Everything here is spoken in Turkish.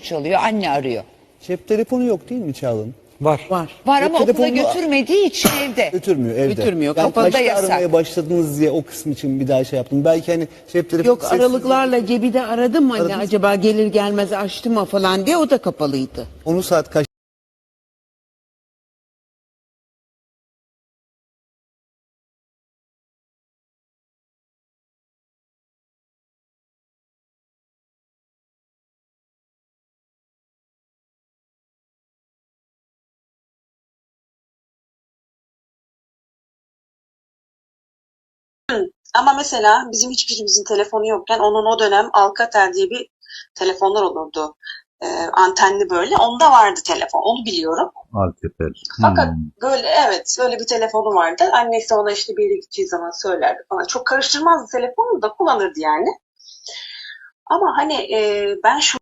çalıyor, anne arıyor. Cep telefonu yok değil mi Çağla'nın? Var. Var. Var Cep ama okula telefonunu- götürmediği için evde. Götürmüyor evde. Götürmüyor, Ben kapalı da kaçta yasak. aramaya başladınız diye o kısım için bir daha şey yaptım. Belki hani cep telefonu... Yok sessiz- aralıklarla cebi de aradım anne Aradınız. acaba gelir gelmez açtı mı falan diye o da kapalıydı. Onu saat kaç? Ama mesela bizim hiçbirimizin telefonu yokken onun o dönem Alcatel diye bir telefonlar olurdu. Ee, antenli böyle. Onda vardı telefon. Onu biliyorum. Alteper. Fakat Hmm. böyle evet böyle bir telefonu vardı. Annesi ona işte bir yere gideceği zaman söylerdi falan. Çok karıştırmazdı telefonu da kullanırdı yani. Ama hani e, ben şu